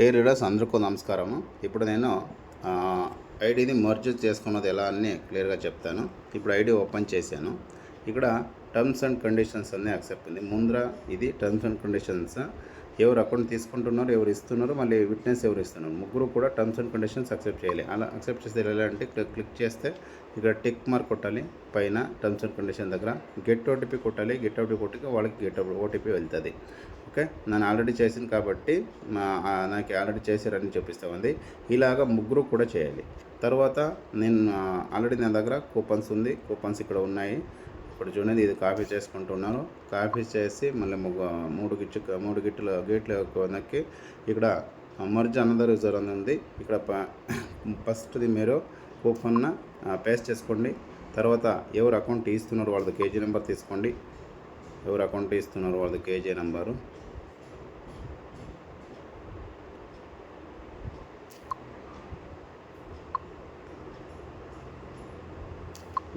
Dairy readers అందరికీ నమస్కారము. ఇప్పుడు నేను ఐడిని మర్జ్ చేసుకున్నది ఎలా అని క్లియర్గా చెప్తాను. ఇప్పుడు ఐడి ఓపెన్ చేశాను. ఇక్కడ టర్మ్స్ అండ్ కండిషన్స్ అన్నీ యాక్సెప్ట్ ఉంది. ముందర ఇది టర్మ్స్ అండ్ కండిషన్స్ ఎవరు అకౌంట్ తీసుకుంటున్నారు ఎవరు ఇస్తున్నారు మళ్ళీ విట్నెస్ ఎవరు ఇస్తున్నారు. ముగ్గురు కూడా టర్మ్స్ అండ్ కండిషన్స్ అక్సెప్ట్ చేయాలి. అలా అక్సెప్ట్ చేస్తే ఎలా అంటే క్లిక్ చేస్తే ఇక్కడ టిక్ మార్క్ కొట్టాలి. పైన టర్మ్స్ అండ్ కండిషన్ దగ్గర గెట్ ఓటీపీ కొట్టాలి. గెట్ ఓటీపీ కొట్టి వాళ్ళకి గెట్ ఓటీపీ వెళ్తుంది. ఓకే నేను ఆల్రెడీ చేసింది కాబట్టి నాకు ఆల్రెడీ చేశారని చూపిస్తా ఉంది. ఇలాగ ముగ్గురు కూడా చేయాలి. తర్వాత నేను ఆల్రెడీ నా దగ్గర కూపన్స్ ఉంది. కూపన్స్ ఇక్కడ ఉన్నాయి. ఇప్పుడు చూడండి ఇది కాఫీ చేసుకుంటున్నారు కాఫీ చేసి మళ్ళీ మూడు గిచ్చు మూడు గిట్లు గేట్లు నక్కి ఇక్కడ మర్జ్ అనదర్ రిజర్వ్ అని ఉంది. ఇక్కడ ఫస్ట్ది మీరు కూపన్న పేస్ట్ చేసుకోండి. తర్వాత ఎవరు అకౌంట్ ఇస్తున్నారు వాళ్ళది కేజీ నెంబర్ తీసుకోండి. ఎవరు అకౌంట్ ఇస్తున్నారు వాళ్ళది కేజీ నెంబరు.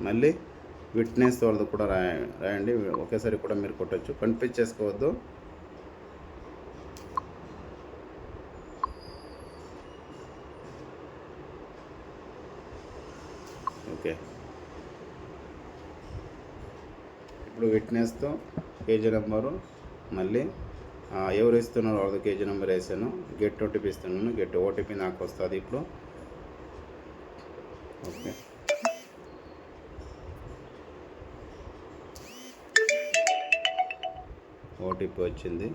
మళ్ళీ విట్నెస్ వాళ్ళది కూడా రాయ రాయండి. ఒకేసారి కూడా మీరు కొట్టచ్చు. కన్ఫ్యూజ్ చేసుకోవద్దు ఓకే. ఇప్పుడు విట్నెస్తో కేజీ నెంబరు మళ్ళీ ఎవరు ఇస్తున్నారు వాళ్ళది కేజీ నెంబర్ వేసాను. గెట్ ఓటీపీ ఇస్తున్నాను. గెట్ ఓటీపీ నాకు వస్తుంది ఇప్పుడు. ఓకే. ఓటీపీ వచ్చింది.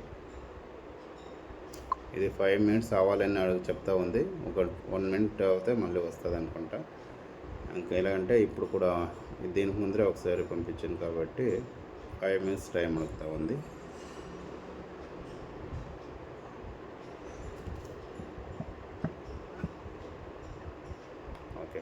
ఇది ఫైవ్ మినిట్స్ అవ్వాలని అడుగు చెప్తా ఉంది. ఒక వన్ మినిట్ అవుతే మళ్ళీ వస్తుంది అనుకుంటా. ఇంకా ఎలాగంటే ఇప్పుడు కూడా దీనికి ముందరే ఒకసారి పంపించాను కాబట్టి ఫైవ్ మినిట్స్ టైం అడుగుతూ ఉంది okay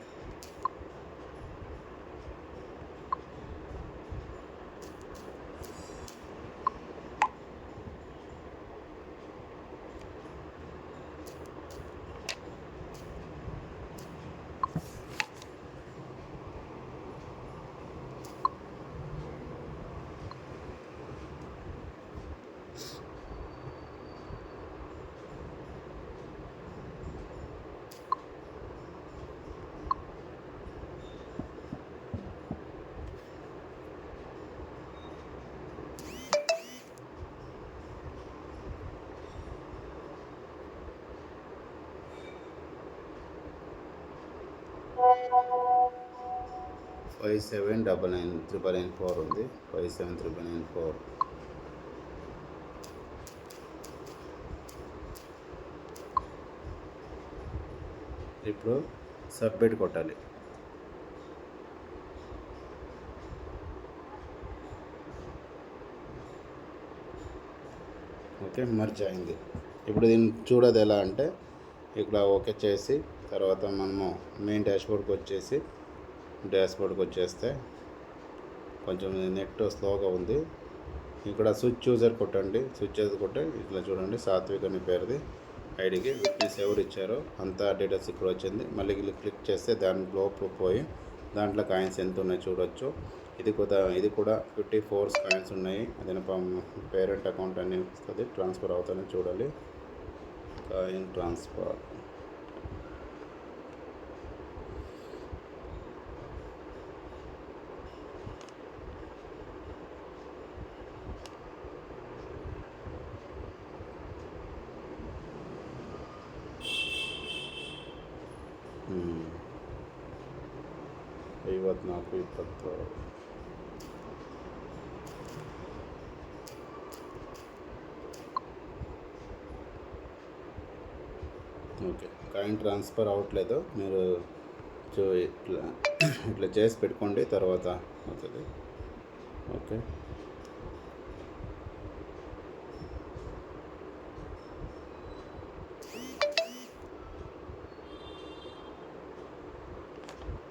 five seven double nine triple nine four ఉంది. Five seven triple nine four ఇప్పుడు సబ్మిట్ కొట్టాలి. ఓకే మర్జ్ అయింది. ఇప్పుడు దీన్ని చూడదు ఎలా అంటే ఇక్కడ ఓకే చేసి తర్వాత మనము మెయిన్ డాష్బోర్డ్కి వచ్చేసి డాష్బోర్డ్కి వచ్చేస్తే కొంచెం నెట్ స్లోగా ఉంది. ఇక్కడ స్విచ్ యూజర్ కొట్టండి. స్విచ్ యూజర్ ఇట్లా చూడండి. సాత్విక్ అని పేరుది. ఐడికి విట్నెస్ ఎవరు ఇచ్చారో. అంతా డీటెయిల్స్ ఇక్కడ వచ్చింది. మళ్ళీ క్లిక్ చేస్తే దాని లోపల పోయి దాంట్లో కాయిన్స్ ఎంత ఉన్నాయో చూడొచ్చు. ఇది కూడా ఇది కూడా ఫిఫ్టీ ఫోర్ కాయిన్స్ ఉన్నాయి. అది పేరెంట్ అకౌంట్ అని వస్తుంది. ట్రాన్స్ఫర్ అవుతానే చూడాలి. కాయిన్ ట్రాన్స్ఫర్ ಐವತ್ನಾಲ್ಕು ಇಪ್ಪತ್ತು ఓకే కాయిన్ ట్రాన్స్ఫర్ అవ్వట్లేదు మీరు చూ ఇట్లా ఇట్లా చేసి పెట్టుకోండి తర్వాత అవుతుంది ఓకే